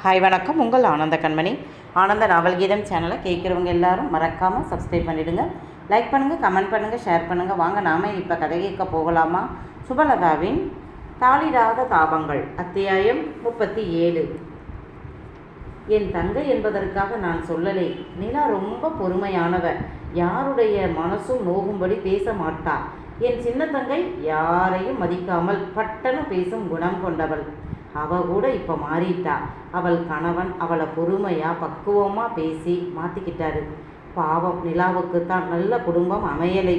Hi வணக்கம். உங்கள் ஆனந்த கண்மணி. ஆனந்த நாவல் கீதம் சேனலை கேட்குறவங்க எல்லாரும் மறக்காமல் சப்ஸ்கிரைப் பண்ணிவிடுங்க லைக் பண்ணுங்கள் கமெண்ட் பண்ணுங்கள் ஷேர் பண்ணுங்கள் வாங்க நாம இப்போ கதை கேட்க போகலாமா? சுபலதாவின் தாளிடாத தாபங்கள் அத்தியாயம் முப்பத்தி ஏழு. என் தங்கை என்பதற்காக நான் சொல்லலை. நிலா ரொம்ப பொறுமையானவ. யாருடைய மனசும் நோகும்படி பேச மாட்டா. என் சின்ன தங்கை யாரையும் மதிக்காமல் பட்டன பேசும் குணம் கொண்டவள். அவ கூட இப்போ மாறிட்டா. அவள் கணவன் அவளை பொறுமையாக பக்குவமாக பேசி மாற்றிக்கிட்டாரு பாவம் நிலாவுக்கு தான் நல்ல குடும்பம் அமையலை.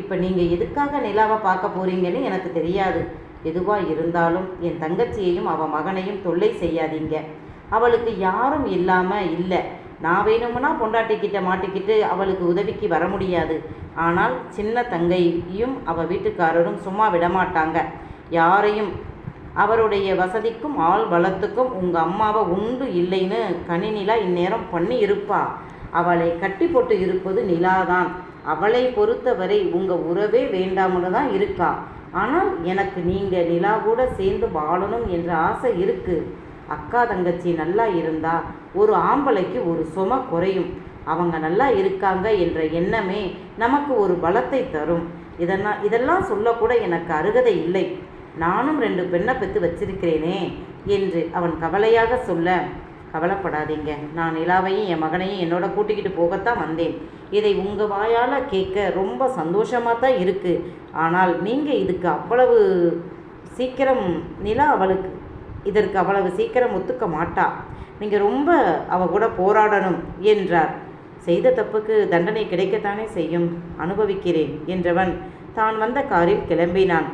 இப்போ நீங்கள் எதுக்காக நிலாவை பார்க்க போறீங்கன்னு எனக்கு தெரியாது. எதுவாக இருந்தாலும் என் தங்கச்சியையும் அவள் மகனையும் தொல்லை செய்யாதீங்க. அவளுக்கு யாரும் இல்லாமல் இல்லை. நான் வேணும்னா பொண்டாட்டிக்கிட்ட மாட்டிக்கிட்டு அவளுக்கு உதவிக்கு வர முடியாது. ஆனால் சின்ன தங்கையும் அவள் வீட்டுக்காரரும் சும்மா விடமாட்டாங்க. யாரையும் அவருடைய வசதிக்கும் ஆள் பலத்துக்கும் உங்கள் அம்மாவை உண்டு இல்லைன்னு கணினிலா இந்நேரம் பண்ணி இருப்பா. அவளை கட்டி போட்டு இருப்பது நிலாதான். அவளை பொறுத்தவரை உங்கள் உறவே வேண்டாம்னு தான் இருக்கா. ஆனால் எனக்கு நீங்கள் நிலா கூட சேர்ந்து வாழணும் என்ற ஆசை இருக்குது அக்கா தங்கச்சி நல்லா இருந்தா ஒரு ஆம்பளைக்கு ஒரு சும குறையும். அவங்க நல்லா இருக்காங்க என்ற எண்ணமே நமக்கு ஒரு பலத்தை தரும். இதெல்லாம் இதெல்லாம் சொல்லக்கூட எனக்கு அருகதை இல்லை. நானும் ரெண்டு பெண்ணை பெற்று வச்சிருக்கிறேனே என்று அவன் கவலையாக சொல்ல கவலைப்படாதீங்க. நான் நிலாவையும் என் மகனையும் என்னோட கூட்டிக்கிட்டு போகத்தான் வந்தேன். இதை உங்கள் வாயால் கேட்க ரொம்ப சந்தோஷமாக தான் இருக்குது ஆனால் நீங்கள் இதுக்கு அவ்வளவு சீக்கிரம் நிலா அவளுக்கு இதற்கு அவ்வளவு சீக்கிரம் ஒத்துக்க மாட்டா. நீங்கள் ரொம்ப அவ கூட போராடணும் என்றார். செய்த தப்புக்கு தண்டனை கிடைக்கத்தானே செய்யும். அனுபவிக்கிறேன் என்றவன் தான் வந்த காரில் கிளம்பினான்.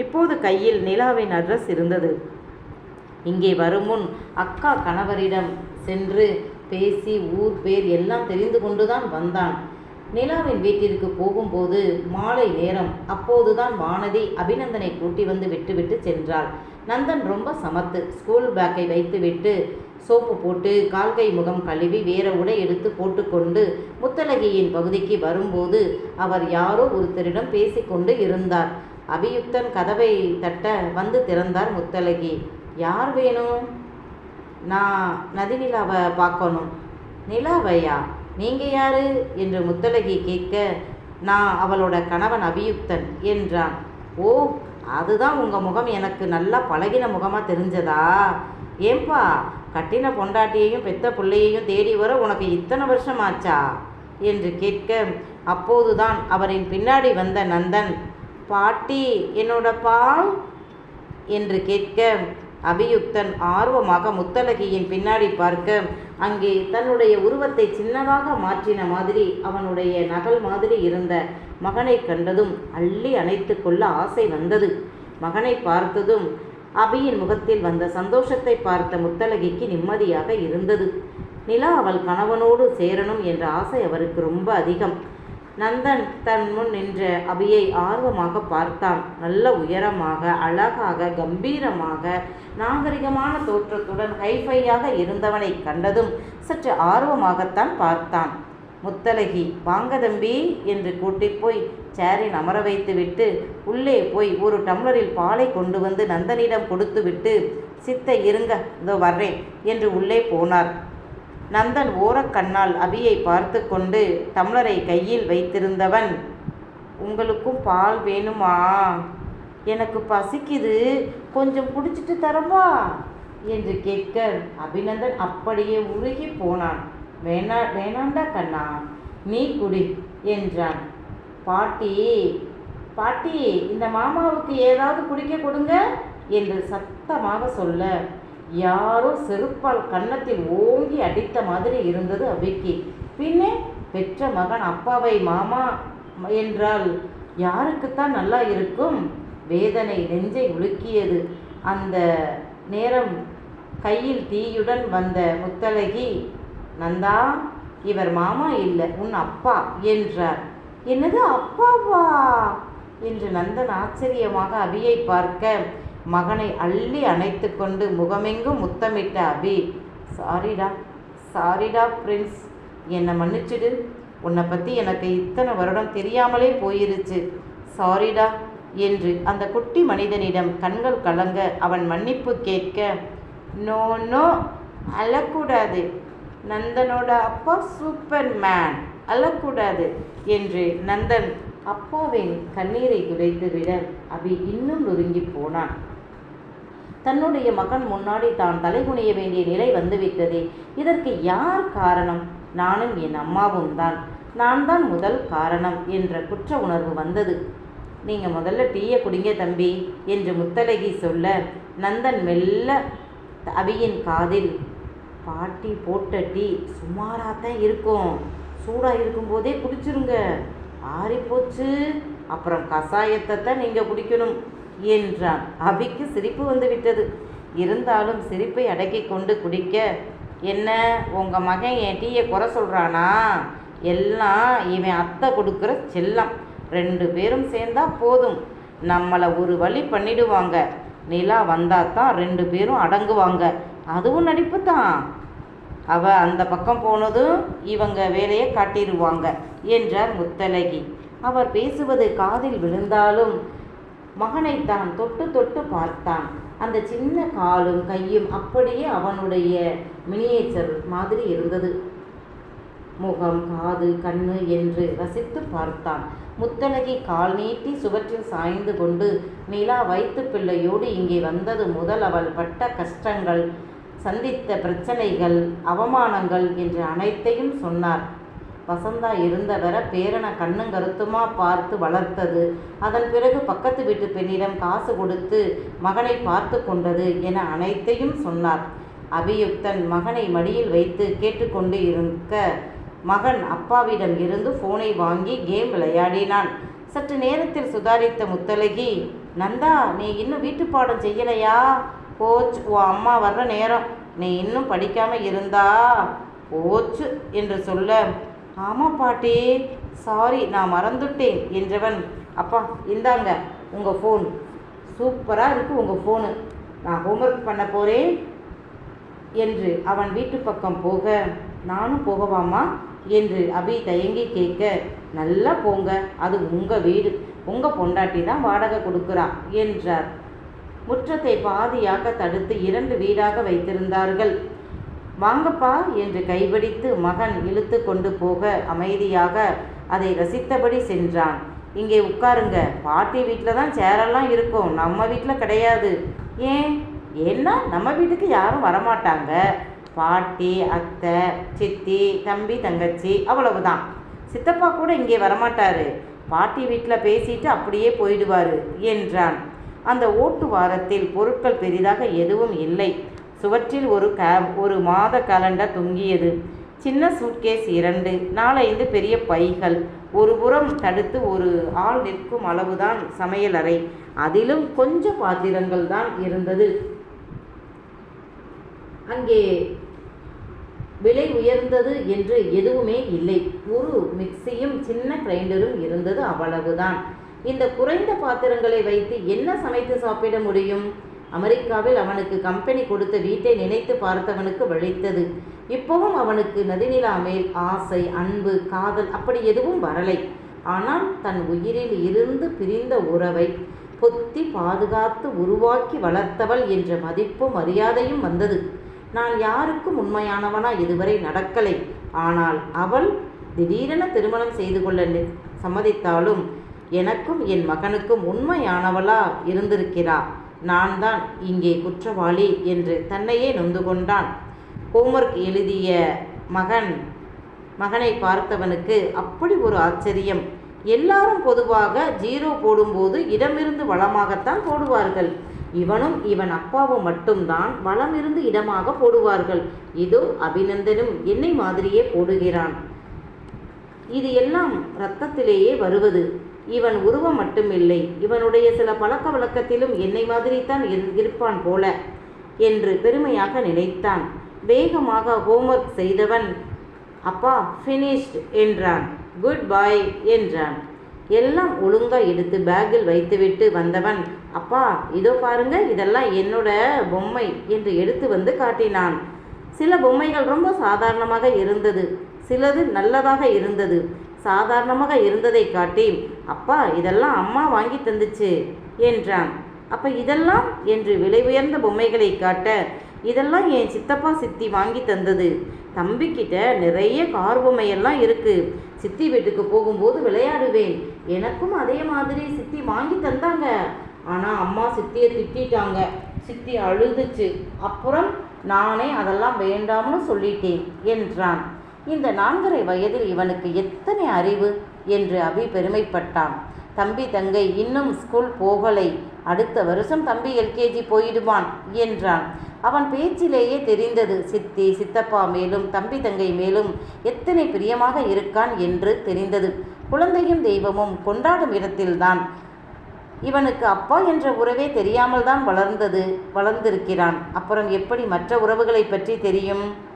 இப்போது கையில் நிலாவின் அட்ரஸ் இருந்தது. இங்கே வரும் முன் அக்கா கணவரிடம் சென்று பேசி ஊர் பேர் எல்லாம் தெரிந்து கொண்டுதான் வந்தான். நிலாவின் வீட்டிற்கு போகும்போது மாலை நேரம் அப்போதுதான் வானதி அபிநந்தனை கூட்டி வந்து விட்டுவிட்டு சென்றாள். நந்தன் ரொம்ப சமத்து. ஸ்கூல் பேக்கை வைத்துவிட்டு சோப்பு போட்டு கால்கை முகம் கழுவி வேற உடை எடுத்து போட்டுக்கொண்டு முத்தலகியின் பகுதிக்கு வரும்போது அவர் யாரோ ஒருத்தரிடம் பேசிக்கொண்டு இருந்தார். அபியுக்தன் கதவை தட்ட வந்து திறந்தார் முத்தலகி யார் வேணும் நான் நதிநிலாவை பார்க்கணும். நிலாவையா? நீங்கள் யாரு? என்று முத்தலகி கேட்க நான் அவளோட கணவன் அபியுக்தன் என்றான். ஓ அதுதான் உங்கள் முகம். எனக்கு நல்லா பழகின முகமாக தெரிஞ்சதா? ஏன்பா கட்டின பொண்டாட்டியையும் பெத்த பிள்ளையையும் தேடி வர உனக்கு இத்தனை வருஷம் ஆச்சா என்று கேட்க அப்போதுதான் அவரின் பின்னாடி வந்த நந்தன் பாட்டி என்னோட பால்? என்று கேட்க அபியுக்தன் ஆர்வமாக முத்தலகியின் பின்னாடி பார்க்க அங்கே தன்னுடைய உருவத்தை சின்னதாக மாற்றின மாதிரி அவனுடைய நகல் மாதிரி இருந்த மகனை கண்டதும் அள்ளி அணைத்து கொள்ள ஆசை வந்தது. மகனை பார்த்ததும் அபியின் முகத்தில் வந்த சந்தோஷத்தை பார்த்த முத்தலகிக்கு நிம்மதியாக இருந்தது. நிலா அவள் கணவனோடு சேரணும் என்ற ஆசை அவருக்கு ரொம்ப அதிகம். நந்தன் தன் முன் நின்ற அபியை ஆர்வமாக பார்த்தான். நல்ல உயரமாக அழகாக கம்பீரமாக நாகரிகமான தோற்றத்துடன் ஹைஃபையாக இருந்தவனை கண்டதும் சற்று ஆர்வமாகத்தான் பார்த்தான். முத்தலகி வாங்க தம்பி என்று கூட்டிப் போய் சேரில் அமர வைத்துவிட்டு உள்ளே போய் ஒரு டம்ளரில் பாலை கொண்டு வந்து நந்தனிடம் கொடுத்துவிட்டு சித்த இருங்க இதோ வர்றேன் என்று உள்ளே போனார். நந்தன் ஓரக்கண்ணால் அபியை பார்த்து கொண்டு டம்ளரை கையில் வைத்திருந்தவன் உங்களுக்கும் பால் வேணுமா? எனக்கு பசிக்குது. கொஞ்சம் குடிச்சிட்டு தரவா என்று கேட்க அபிநந்தன் அப்படியே உருகி போனான். வேணா வேணாண்டா கண்ணா நீ குடி என்றான். பாட்டி பாட்டி இந்த மாமாவுக்கு ஏதாவது குடிக்க கொடுங்க என்று சத்தமாக சொல்ல யாரோ செருப்பால் கன்னத்தில் ஓங்கி அடித்த மாதிரி இருந்தது அபிக்கு பின்னே பெற்ற மகன் அப்பாவை மாமா என்றால் யாருக்குத்தான் நல்லா இருக்கும்? வேதனை நெஞ்சை உலுக்கியது. அந்த நேரம் கையில் தீயுடன் வந்த முத்தழகி நந்தா இவர் மாமா இல்லை உன் அப்பா என்றார். என்னது அப்பாவா? என்று நந்தன் ஆச்சரியமாக அபியை பார்க்க மகனை அள்ளி அணைத்து கொண்டு முகமெங்கும் முத்தமிட்ட அபி சாரிடா சாரிடா பிரின்ஸ் என்னை மன்னிச்சிடு. உன்னை பற்றி எனக்கு இத்தனை வருடம் தெரியாமலே போயிருச்சு. சாரிடா என்று அந்த குட்டி மனிதனிடம் கண்கள் கலங்க அவன் மன்னிப்பு கேட்க நோ நோ அழக்கூடாது. நந்தனோட அப்பா சூப்பர் மேன் அழக்கூடாது என்று நந்தன் அப்பாவின் கண்ணீரை துடைத்துவிட அபி இன்னும் நொறுங்கி போனான். தன்னுடைய மகன் முன்னாடி தான் தலைகுனிய வேண்டிய நிலை வந்துவிட்டது. இதற்கு யார் காரணம்? நானும் என் அம்மாவும் தான். நான் தான் முதல் காரணம் என்ற குற்ற உணர்வு வந்தது. நீங்க முதல்ல டீயை குடிங்க தம்பி என்று முத்தலகி சொல்ல நந்தன் மெல்ல அபியின் காதில் பாட்டி போட்ட டீ சுமாராக தான் இருக்கும் சூடாக இருக்கும்போதே குடிச்சிருங்க. ஆறிப்போச்சு. அப்புறம் கஷாயத்தை தான் நீங்கள் குடிக்கணும். என்றான். அபிக்கு சிரிப்பு வந்து விட்டது இருந்தாலும் சிரிப்பை அடக்கி கொண்டு குடிக்க என்ன உங்கள் மகன் என் டீயை குறை சொல்கிறானா எல்லாம் இவன் அத்தை கொடுக்குற செல்லம். ரெண்டு பேரும் சேர்ந்தா போதும். நம்மளை ஒரு வழி பண்ணிடுவாங்க. நிலா வந்தால் தான் ரெண்டு பேரும் அடங்குவாங்க. அதுவும் நடிப்பு தான். அவ அந்த பக்கம் போனதும் இவங்க வேலையை காட்டிடுவாங்க என்றார் முத்தலகி. அவர் பேசுவது காதில் விழுந்தாலும் மகனை தான் தொட்டு தொட்டு பார்த்தான். அந்த சின்ன காலும் கையும் அப்படியே அவனுடைய மினியேச்சர் மாதிரி இருந்தது. முகம் காது கண்ணு என்று ரசித்து பார்த்தான். முத்தழகி கால் நீட்டி சுவற்றில் சாய்ந்து கொண்டு நிலா வைத்து பிள்ளையோடு இங்கே வந்தது முதல் அவள் பட்ட கஷ்டங்கள் சந்தித்த பிரச்சனைகள் அவமானங்கள் என்று அனைத்தையும் சொன்னார். வசந்தா இருந்தவரை பேரனை கண்ணும் கருத்துமா பார்த்து வளர்த்தது. அதன் பிறகு பக்கத்து வீட்டு பெண்ணிடம் காசு கொடுத்து மகனை பார்த்து கொண்டது என அனைத்தையும் சொன்னார். அபியுக்தன் மகனை மடியில் வைத்து கேட்டுக்கொண்டு இருக்க மகன் அப்பாவிடம் இருந்து ஃபோனை வாங்கி கேம் விளையாடினான். சற்று நேரத்தில் சுதாரித்த முத்தலகி நந்தா நீ இன்னும் வீட்டு பாடம் செய்யலையா? போச்சு உன் அம்மா வர்ற நேரம். நீ இன்னும் படிக்காமல் இருந்தா? போச்சு என்று சொல்ல ஆமாம் பாட்டி. சாரி நான் மறந்துட்டேன் என்றவன். அப்பா இந்தாங்க உங்கள் ஃபோன் சூப்பராக இருக்குது உங்கள் ஃபோனு நான் ஹோம்ஒர்க் பண்ண போகிறேன் என்று அவன் வீட்டு பக்கம் போக நானும் போகவாமா? என்று அபி தயங்கி கேட்க நல்லா போங்க அது உங்கள் வீடு. உங்கள் பொண்டாட்டி தான் வாடகை கொடுக்குறா என்றார். முற்றத்தை பாதியாக தடுத்து இரண்டு வீடாக வைத்திருந்தார்கள். வாங்கப்பா என்று கைபிடித்து மகன் இழுத்து கொண்டு போக அமைதியாக அதை ரசித்தபடி சென்றான். இங்கே உட்காருங்க. பாட்டி வீட்டில் தான் சேரெல்லாம் இருக்கும். நம்ம வீட்டில் கிடையாது. ஏன்? ஏன்னா நம்ம வீட்டுக்கு யாரும் வரமாட்டாங்க. பாட்டி அத்தை சித்தி தம்பி தங்கச்சி அவ்வளவுதான். சித்தப்பா கூட இங்கே வரமாட்டாரு. பாட்டி வீட்டில் பேசிட்டு அப்படியே போயிடுவார் என்றான். அந்த ஓட்டு வாரத்தில் பொருட்கள் பெரிதாக எதுவும் இல்லை. சுவற்றில் ஒரு க ஒரு மாத கலண்டர் தொங்கியது. சின்ன சூட்கேஸ் இரண்டு நாலைந்து பெரிய பைகள். ஒரு புறம் தடுத்து ஒரு ஆள் நிற்கும் அளவுதான் சமையலறை. அதிலும் கொஞ்சம் பாத்திரங்கள் தான் இருந்தது. அங்கே விலை உயர்ந்தது என்று எதுவுமே இல்லை. ஒரு மிக்சியும் சின்ன கிரைண்டரும் இருந்தது அவ்வளவுதான். இந்த குறைந்த பாத்திரங்களை வைத்து என்ன சமைத்து சாப்பிட முடியும்? அமெரிக்காவில் அவனுக்கு கம்பெனி கொடுத்த வீட்டை நினைத்து பார்த்தவனுக்கு வழித்தது இப்பவும் அவனுக்கு நதிநிலா மேல் ஆசை அன்பு காதல் அப்படி எதுவும் வரலை. ஆனால் தன் உயிரில் இருந்து பிரிந்த உறவை பொத்தி பாதுகாத்து உருவாக்கி வளர்த்தவள் என்ற மதிப்பும் மரியாதையும் வந்தது. நான் யாருக்கும் உண்மையானவனா இதுவரை நடக்கலை. ஆனால் அவள் திடீரென திருமணம் செய்து கொள்ள நி- சம்மதித்தாலும் எனக்கும் என் மகனுக்கும் உண்மையானவளா இருந்திருக்கிறா நான் தான் இங்கே குற்றவாளி என்று தன்னையே நொந்து கொண்டான் ஹோம்ஒர்க் எழுதிய மகன் மகனை பார்த்தவனுக்கு அப்படி ஒரு ஆச்சரியம். எல்லாரும் பொதுவாக ஜீரோ போடும்போது இடமிருந்து வளமாகத்தான் போடுவார்கள். இவனும் இவன் அப்பாவும் மட்டும்தான் வளமிருந்து இடமாக போடுவார்கள். இதோ அபிநந்தனும் என்னை மாதிரியே போடுகிறான். இது எல்லாம் இரத்தத்திலேயே வருவது. இவன் உருவம் மட்டுமில்லை இவனுடைய சில பழக்க வழக்கத்திலும் என்னை மாதிரித்தான் இரு- இருப்பான் போல என்று பெருமையாக நினைத்தான். வேகமாக ஹோம்ஒர்க் செய்தவன் அப்பா ஃபினிஷ்ட் என்றான். குட் பாய் என்றான். எல்லாம் ஒழுங்காக எடுத்து பேக்கில் வைத்துவிட்டு வந்தவன் அப்பா இதோ பாருங்க இதெல்லாம் என்னோட பொம்மை என்று எடுத்து வந்து காட்டினான். சில பொம்மைகள் ரொம்ப சாதாரணமாக இருந்தது சிலது நல்லதாக இருந்தது. சாதாரணமாக இருந்ததை காட்டி அப்பா இதெல்லாம் அம்மா வாங்கி தந்துச்சு என்றான். அப்ப இதெல்லாம்? என்று விலை உயர்ந்த பொம்மைகளை காட்ட இதெல்லாம் என் சித்தப்பா சித்தி வாங்கி தந்தது. தம்பிக்கிட்ட நிறைய கார் பொம்மையெல்லாம் இருக்கு. சித்தி வீட்டுக்கு போகும்போது விளையாடுவேன். எனக்கும் அதே மாதிரி சித்தி வாங்கி தந்தாங்க. ஆனால் அம்மா சித்தியை திட்டிட்டாங்க. சித்தி அழுதுச்சு. அப்புறம் நானே அதெல்லாம் வேண்டாம்னு சொல்லிட்டேன் என்றான். இந்த நான்கரை வயதில் இவனுக்கு எத்தனை அறிவு? என்று அபி பெருமைப்பட்டான். தம்பி தங்கை இன்னும் ஸ்கூல் போகலை. அடுத்த வருஷம் தம்பி எல்கேஜி போயிடுவான் என்றான். அவன் பேச்சிலேயே தெரிந்தது சித்தி சித்தப்பா மேலும் தம்பி தங்கை மேலும் எத்தனை பிரியமாக இருக்கான் என்று தெரிந்தது. குழந்தையும் தெய்வமும் கொண்டாடும் இடத்தில்தான். இவனுக்கு அப்பா என்ற உறவே தெரியாமல் தான் வளர்ந்தது வளர்ந்திருக்கிறான். அப்புறம் எப்படி மற்ற உறவுகளை பற்றி தெரியும்?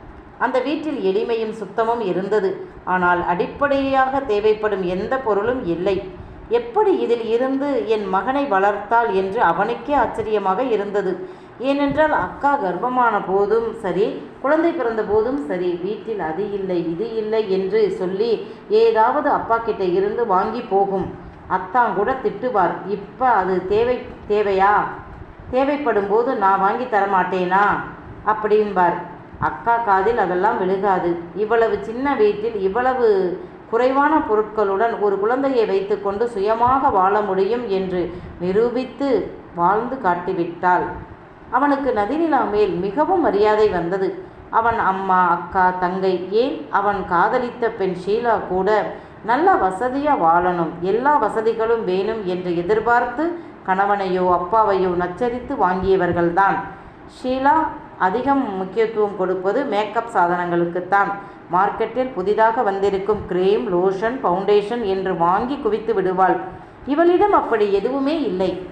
அந்த வீட்டில் எளிமையும் சுத்தமும் இருந்தது. ஆனால் அடிப்படையாக தேவைப்படும் எந்த பொருளும் இல்லை. எப்படி இதில் இருந்து என் மகனை வளர்த்தாள் என்று அவனுக்கே ஆச்சரியமாக இருந்தது. ஏனென்றால் அக்கா கர்ப்பமான போதும் சரி குழந்தை பிறந்த போதும் சரி வீட்டில் அது இல்லை இது இல்லை என்று சொல்லி ஏதாவது அப்பா கிட்ட இருந்து வாங்கி போகும். அத்தான் கூட திட்டுவார். இப்போ அது தேவை தேவையா? தேவைப்படும் போது நான் வாங்கி தர மாட்டேனா அப்படின்பார். அக்கா காதில் அதெல்லாம் விழுகாது. இவ்வளவு சின்ன வீட்டில் இவ்வளவு குறைவான பொருட்களுடன் ஒரு குழந்தையை வைத்துக்கொண்டு சுயமாக வாழ முடியும் என்று நிரூபித்து வாழ்ந்து காட்டிவிட்டாள். அவனுக்கு நதிநிலா மேல் மிகவும் மரியாதை வந்தது. அவன் அம்மா அக்கா தங்கை ஏன் அவன் காதலித்த பெண் ஷீலா கூட நல்ல வசதியாக வாழணும். எல்லா வசதிகளும் வேணும் என்று எதிர்பார்த்து கணவனையோ அப்பாவையோ நச்சரித்து வாங்கியவர்கள்தான். ஷீலா அதிகம் முக்கியத்துவம் கொடுப்பது மேக்கப் சாதனங்களுக்குத்தான். மார்க்கெட்டில் புதிதாக வந்திருக்கும் கிரீம் லோஷன் ஃபவுண்டேஷன் என்று வாங்கி குவித்து விடுவாள். இவளிடம் அப்படி எதுவுமே இல்லை.